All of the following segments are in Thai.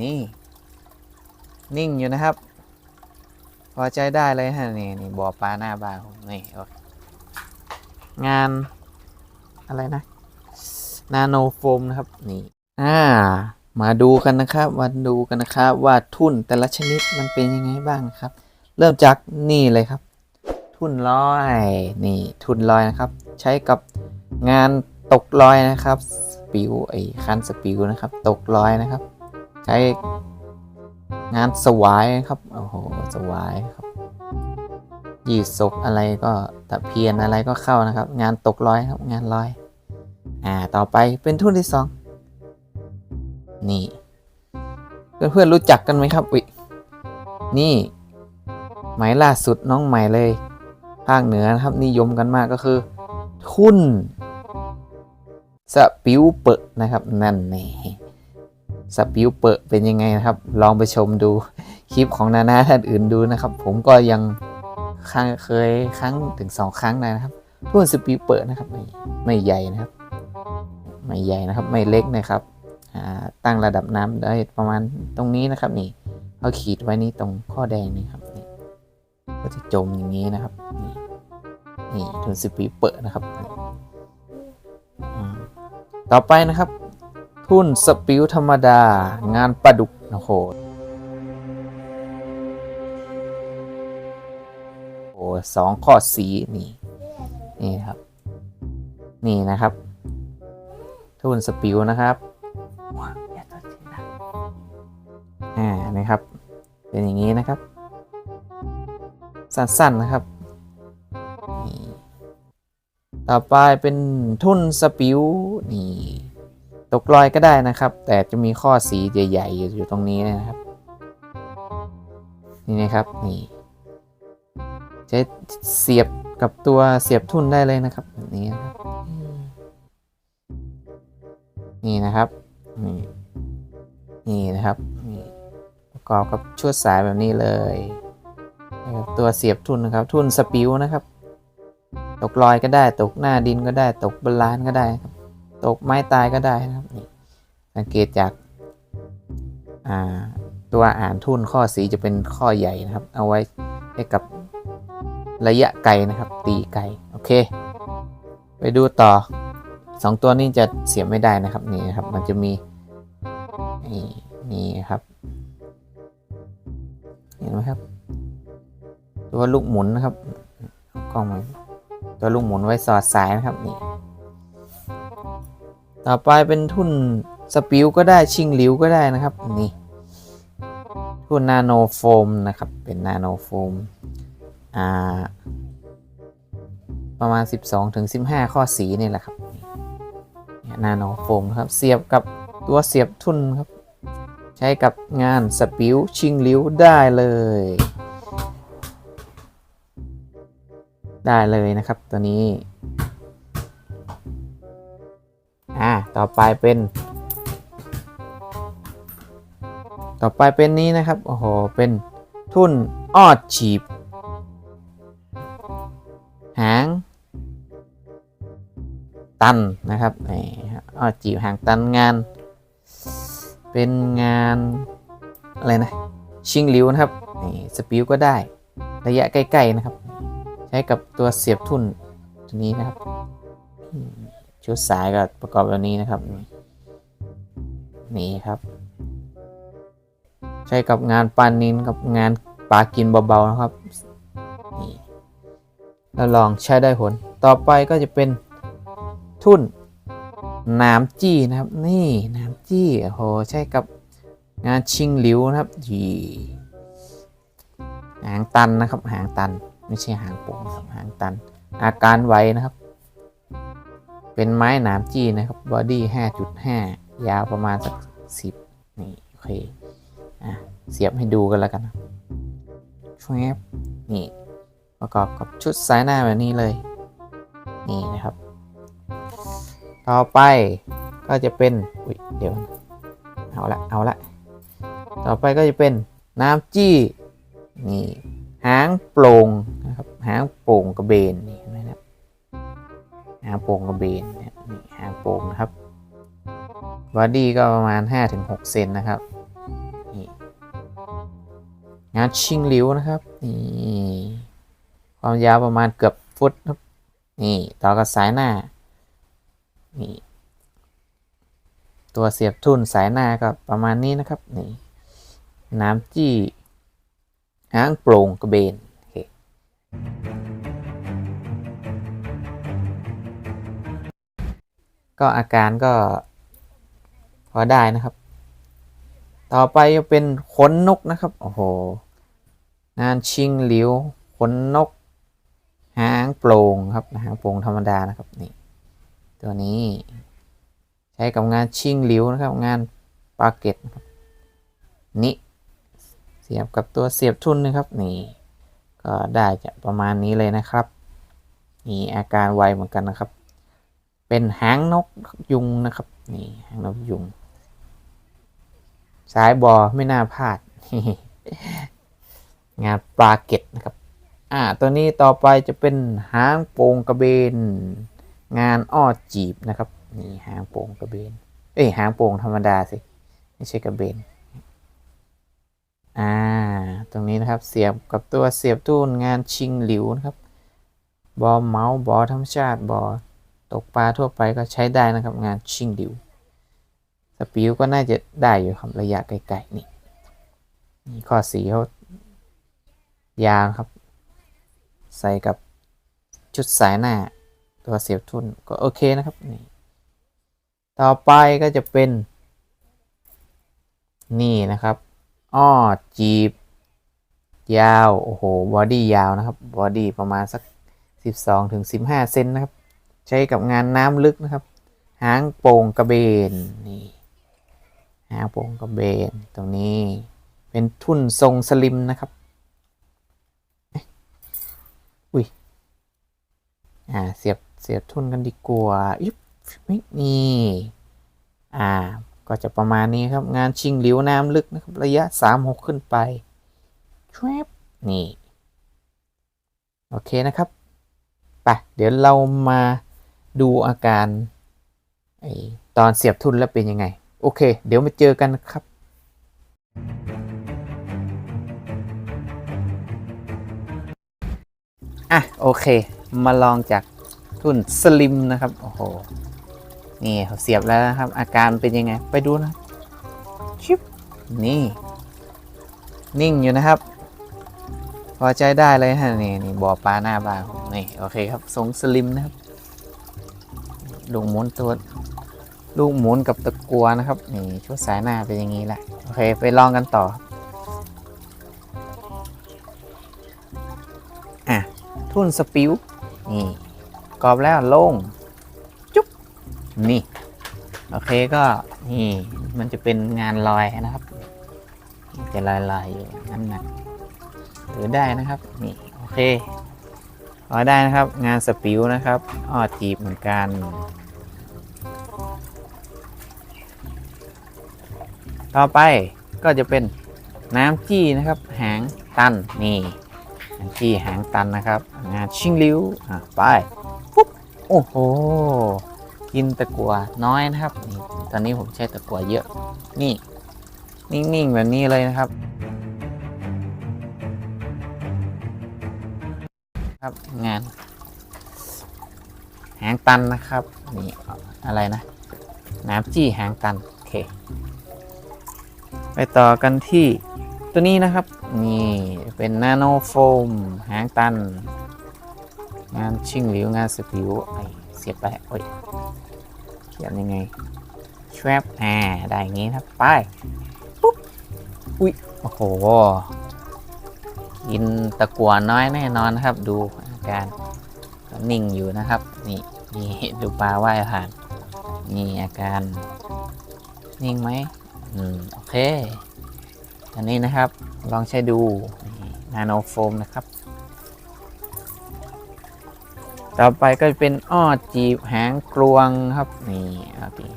นี่ นิ่งอยู่นะครับ พอใจได้เลยฮะนี่นี่บ่อปลาหน้าบ้านผมนี่โอเคงานอะไรนะ นาโนโฟมนะครับนี่อ่ามาดูกันนะครับมาดูกันนะครับว่าทุ่นแต่ละชนิดมันเป็นยังไงบ้างนะครับ เริ่มจากนี่เลยครับ ทุ่นลอยนี่ทุ่นลอยนะครับ ใช้กับงานตกลอยนะครับ สปิวไอ้คันสปิวนะครับ ตกลอยนะครับ ใช้งานสวายครับ โอ้โห สวายครับ ยีศกอะไรก็ตะเพียนอะไรก็เข้านะครับ งานตกลอยครับ งานลอย อ่า ต่อไปเป็นทุ่นที่สอง นี่ เพื่อนๆรู้จักกันไหมครับวินี่หมายล่าสุดน้องใหม่เลย ภาคเหนือนะครับ นิยมกันมากก็คือ ทุ่นสปิวเปะนะครับ นั่นนี่ สปิวเปะเป็นยังไงนะครับ ลองไปชมดูคลิปของนานาท่านอื่นดูนะครับ ผมก็ยังคเคยครั้งถึงสองครั้งนะครับทุ่นสปิวเปะนะครับไม่ไม่ใหญ่นะครับ ไม่ใหญ่นะครับไม่เล็กนะครับตั้งระดับน้ำได้ประมาณตรงนี้นะครับนี่เขาขีดไว้นี่ตรงข้อแดงนี่ครับนี่ก็จะจมอย่างนี้นะครับ นี่นี่ทุนสปีเปิดนะครับ ต่อไปนะครับ ทุ่นสปิวธรรมดา งานประดุกโอ้โหโอ้สองข้อสีนี่ นี่ครับ นี่นะครับ ทุ่นสปิวนะครับอ่านะครับ เป็นอย่างนี้นะครับ สั้นๆนะครับ ต่อไปเป็นทุ่นสปิวนี่ กลอยก็ได้นะครับ แต่จะมีข้อสีใหญ่ๆอยู่ตรงนี้นะครับ นี่นะครับนี่ใช้เสียบกับตัวเสียบทุ่นได้เลยนะครับแบบนี้นะครับ นี่นะครับนี่นี่นะครับนี่ประกอบกับชุดสายแบบนี้เลยตัวเสียบทุนนะครับ ทุนสปิวนะครับ ตกลอยก็ได้ตกหน้าดินก็ได้ตกบนลานก็ได้ครับ ตกไม้ตายก็ได้นะครับนี่สังเกตจากาตัวอ่านทุนข้อสีจะเป็นข้อใหญ่นะครับ เอาไว้ให้กับระยะไกลนะครับ ตีไกลโอเค ไปดูต่อสองตัวนี้จะเสียบไม่ได้นะครับนี่นะครับ มันจะมีนี่นี่ครับ เห็นไหมครับ ตัวลูกหมุนนะครับกล้องมาตัวลูกหมุนไว้สอดสายนะครับนี่ ต่อไปเป็นทุ่นสปิวก็ได้ชิงหลิวก็ได้นะครับนี่ทุ่นนาโนโฟมนะครับเป็นนาโนโฟมอ่าประมาณ 12-15ข้อสีนี่แหละครับนาโนโฟมครับเสียบกับตัวเสียบทุ่นครับ ใช้กับงานสปิวชิงลิ้วได้เลย ได้เลยนะครับตัวนี้ อ่าต่อไปเป็น ต่อไปเป็นนี้นะครับโอ้โหเป็นทุนออดฉีบ หาง ตันนะครับนี่ครับอ้อจีบหางตันงาน เป็นงานอะไรนะชิงหลิวนะครับนี่สปิวก็ได้ระยะใกล้ ๆ นะครับ ใช้กับตัวเสียบทุ่นตัวนี้นะครับ ชุดสายก็ประกอบแบบนี้นะครับ นี่ครับ ใช้กับงานปานินกับงานปลากินเบาๆนะครับนี่แล้วลองใช้ได้ผล ต่อไปก็จะเป็นทุ่นน้ำจี้นะครับ นี่น้ำจี้โอ้โหใช่กับงานชิงหลิวนะครับยีหางตันนะครับ หางตัน ไม่ใช่หางโป่งนะครับหางตัน อาการไวนะครับ เป็นไม้หนามจี้นะครับบอดี้5.5 ยาวประมาณสัก 10 นี่ โอเค อะ เสียบให้ดูกันแล้วกันนะช่วยบนี่ ประกอบกับชุดสายหน้าแบบนี้เลย นี่นะครับ ต่อไปก็จะเป็น อุ๊ยเดี๋ยว เอาละ เอาละ ต่อไปก็จะเป็นน้ำจี้ นี่ หางโปร่งนะครับ หางโปร่งกระเบนนี่ หางโป่งกระเบนนี่หางโป่งนะครับบอดี้ก็ประมาณ 5-6 เซนนะครับนี่งานชิงหลิวนะครับนี่ความยาวประมาณเกือบฟุตครับนี่ต่อกับสายหน้านี่ตัวเสียบทุ่นสายหน้าก็ประมาณนี้นะครับนี่น้ำจี้หางโปร่งกระเบนโอเค ก็อาการก็พอได้นะครับ ต่อไปจะเป็นขนนกนะครับ โอ้โห งานชิงหลิวขนนก หางโปร่งครับหางโปร่งธรรมดานะครับนี่ตัวนี้ใช้กับงานชิงหลิวนะครับ งานปาเก็ตนี่เสียบกับตัวเสียบทุ่นนะครับนี่ก็ได้จะประมาณนี้เลยนะครับ นี่อาการไวเหมือนกันนะครับ เป็นหางนกยุงนะครับนี่หางนกยุง สายบอไม่น่าพลาดงานปลาเก็ตนะครับ อ่า ตัวนี้ต่อไปจะเป็นหางโป่งกระเบน งานอ้อจีบนะครับ นี่หางโป่งกระเบน เอ้ยหางโป่งธรรมดาสิ ไม่ใช่กระเบน อ่า ตรงนี้นะครับ เสียบกับตัวเสียบตู้นงานชิงหลิวนะครับ บอเมาส์บอธรรมชาติบอ ตกปลาทั่วไปก็ใช้ได้นะครับงานชิงหลิว สปิวก็น่าจะได้อยู่ครับระยะไกลๆนี่นี่ข้อสีเขายาวครับ ใส่กับชุดสายหน้า ตัวเสียบทุนก็โอเคนะครับนี่ต่อไปก็จะเป็น นี่นะครับอ้อจีบ ยาว โอ้โห บอดี้ยาวนะครับ บอดี้ประมาณสัก 12ถึง15 เซนนะครับ ใช้กับงานน้ำลึกนะครับ หางโป่งกระเบนนี่หางโป่งกระเบนตรงนี้เป็นทุ่นทรงสลิมนะครับอุ้ยอ่าเสียบเสียบทุ่นกันดีกว่าอิ๊บนี่อ่าก็จะประมาณนี้ครับงานชิงหลิวน้ำลึกนะครับ ระยะ 3-6 ขึ้นไปชวบนี่ โอเคนะครับ ไป เดี๋ยวเรามา ดูอาการอตอนเสียบทุนแล้วเป็นยังไง โอเค เดี๋ยวมาเจอกันครับอะโอเค มาลองจากทุนสลิมนะครับ โอ้โห นี่เสียบแล้วนะครับ อาการเป็นยังไง ไปดูนะ ชิป นี่ นิ่งอยู่นะครับ พอใจได้เลยฮะ นี่นี่บ่อปลาหน้าบ้านนี่ โอเคครับทรงสลิมนะครับ ลูกหมุนตัวลูกหมุนกับตะกัวนะครับนี่ชุดสายหน้าเป็นอย่างนี้แหละโอเคไปลองกันต่ออะทุ่นสปิวนี่กรอบแล้วลงจุ๊บนี่โอเคก็นี่มันจะเป็นงานลอยนะครับจะลอยๆอยู่น้ำหนักถือได้นะครับนี่โอเค พอได้นะครับ งานสปิวนะครับอ้อจีบเหมือนกัน ต่อไปก็จะเป็นน้ำจี้นะครับ หางตันนี่น้ำจี้หางตันนะครับ งานชิงลิ้วอะไปปุ๊บโอ้โหกินตะกัวน้อยนะครับนี่ตอนนี้ผมใช้ตะกัวเยอะ นี่ นิ่งๆแบบนี้เลยนะครับ งาน หางตันนะครับ นี่อะไรนะ น้ำจี้หางตัน โอเค ไปต่อกันที่ตัวนี้นะครับ นี่เป็นนาโนโฟมหางตัน งานชิงหลิวงานสปิวไอเสียบไปโอ้ยเขียนยังไงชวบอ่าได้อย่างนี้ครับไปปุ๊บอุ้ยโอ้โหกินตะกัวน้อยแน่นอนนะครับดู การนิ่งอยู่นะครับ นี่นี่ดูปลาว่ายผ่าน นี่อาการนิ่งไหมอืมโอเค อันนี้นะครับลองใช้ดูนาโนโฟมนะครับ ต่อไปก็จะเป็นอ้อจีบหางกลวงครับ นี่เอาดี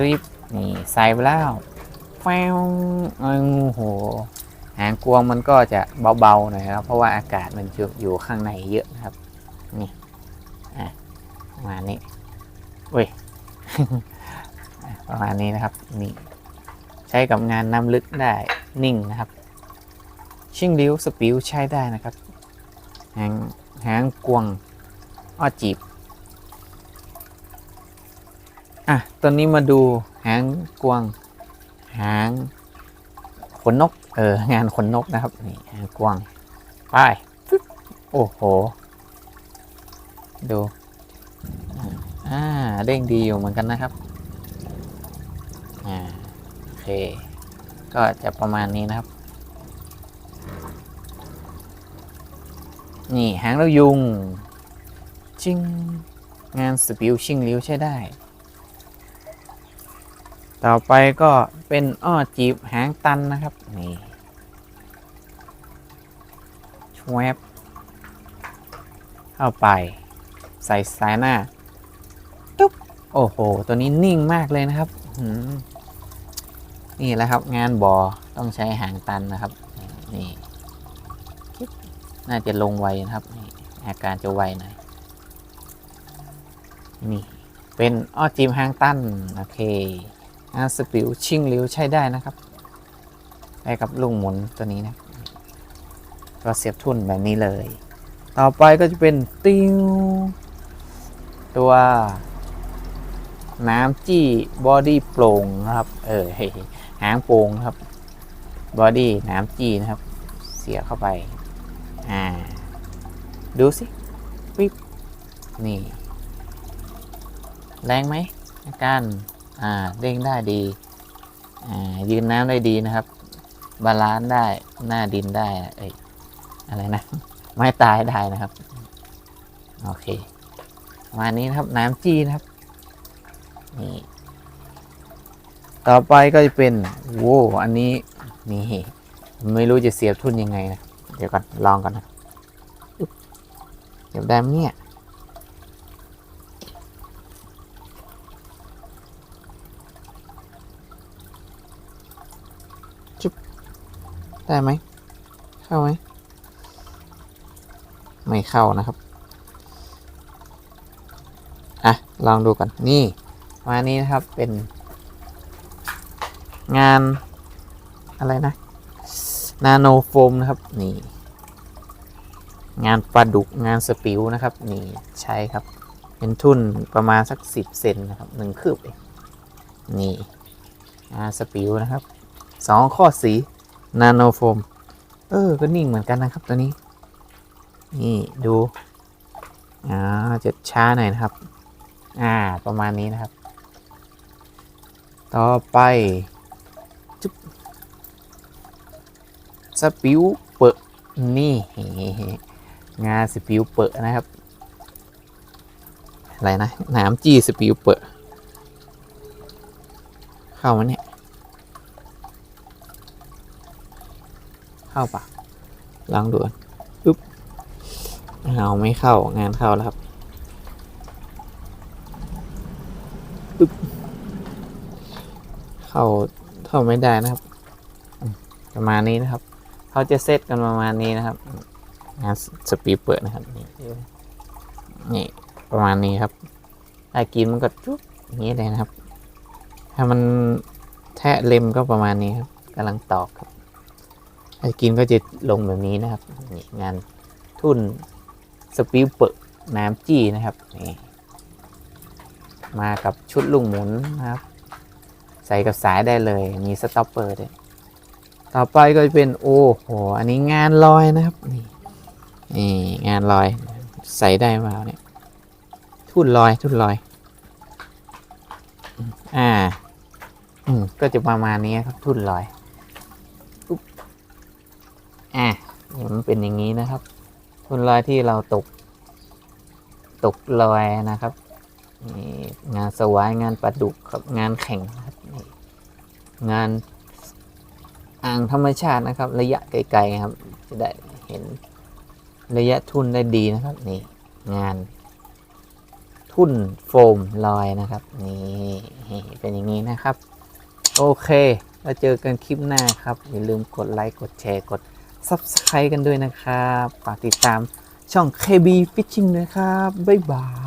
รีบนี่ใส่ไปแล้วแฟวโอ้โห หางกวงมันก็จะเบาๆหน่อยครับเพราะว่าอากาศมันอยู่อยู่ข้างในเยอะนะครับนี่อะประมาณนี้อุ้ยประมาณนี้นะครับนี่ใช้กับงานน้ำลึกได้นิ่งนะครับ ชิงลิ้วสปิวใช้ได้นะครับหางหางกวงอ้อจีบอะตอนนี้มาดูหางกวง หางขนนก เอองานขนนกนะครับนี่หางกวางไปึโอ้โห ดูอ่าเด้งดีอยู่เหมือนกันนะครับอ่าโอเค ก็จะประมาณนี้นะครับ นี่หางแล้วยุงชิงงานสปิวชิงลิ้วใช้ได้ ต่อไปก็เป็นอ้อจีบหางตันนะครับ นี่ชวบเข้าไป ใส่สายหน้าตุ๊บโอ้โห ตัวนี้นิ่งมากเลยนะครับ นี่แหละครับงานบอต้องใช้หางตันนะครับ นี่น่าจะลงไวนะครับนี่อาการจะไวหน่อยนี่ เป็นอ้อจีมหางตัน โอเค งาสปิวชิงหลิวใช้ได้นะครับไปกับลุงหมุนตัวนี้นะ ก็เสียบทุ่นแบบนี้เลย ต่อไปก็จะเป็นติวตัว น้ำจี้บอดี้โปร่งนะครับ เออหางโปร่งครับบอดี้น้ำจี้นะครับ เสียบเข้าไป อ่า ดูสิปิ๊บนี่ แรงไหมอาการ อ่าเด้งได้ดีอ่ายืนน้ำได้ดีนะครับ บาลานซ์ได้หน้าดินได้เอ้ยอะไรนะ ไม่ตายได้นะครับ โอเคประมาณนี้นะครับน้ำจี้นะครับนี่ต่อไปก็จะเป็นโว้อันนี้นี่ไม่รู้จะเสียบทุนยังไงนะ เดี๋ยวก่อนลองก่อนนะอึ๊บเสียบได้ไหมเนี่ย ได้ไหม เข้าไหม ไม่เข้านะครับ อะ ลองดูก่อน นี่ มานี้นะครับ เป็นงานอะไรนะ นาโนโฟมนะครับ นี่ งานปลาดุกงานสปิวนะครับ นี่ใช้ครับ เป็นทุ่นประมาณสักสิบเซนนะครับหนึ่งคืบเองนี่งานสปิวนะครับสองข้อสี นาโนโฟม เออ ก็นิ่งเหมือนกันนะครับตัวนี้ นี่ดู อ่าจะช้าหน่อยนะครับ อ่า ประมาณนี้นะครับ ต่อไปจุ๊บสปิวเปอะนี่ งาสปิวเปอะนะครับ อะไรนะน้ำจี้สปิวเปอะเข้ามาเนี่ย เข้าปะลองดูก่อนปึ๊บเอาไม่เข้างานเข้าแล้วครับปึ๊บเข้าเข้าไม่ได้นะครับ ประมาณนี้นะครับ เขาจะเซตกันประมาณนี้นะครับ งานสปีเปิดนะครับนี่นี่ประมาณนี้ครับถ้ากินมันก็จุ๊บอย่างนี้เลยนะครับ ถ้ามันแทะเล็มก็ประมาณนี้ครับกำลังตอกครับ กินก็จะลงแบบนี้นะครับนี่งานทุ่นสปิวเปิดน้ำจี้นะครับนี่มากับชุดลุงหมุนนะครับ ใส่กับสายได้เลยมีสต็อปเปอร์ด้วยต่อไปก็จะเป็นโอ้โหอันนี้งานลอยนะครับนี่นี่งานลอยใส่ได้มาเนี่ยทุ่นลอยทุ่นลอย อ่า อืมก็จะประมาณนี้ครับทุ่นลอย อะเดี๋ยมันเป็นอย่างนี้นะครับทุนลอยที่เราตก ตกลอยนะครับนี่งานสวายงานประดุกครับงานแข่งครับนี่งานอ่างธรรมชาตินะครับ ระยะไกลๆครับ จะได้เห็นระยะทุนได้ดีนะครับนี่งาน ทุ่นโฟมลอยนะครับ นี่เป็นอย่างนี้นะครับ โอเค แล้วเจอกันคลิปหน้าครับ อย่าลืมกดไลค์กดแชร์กด Subscribe กันด้วยนะครับฝากติดตามช่อง KB Fishing นะครับ บ๊ายบาย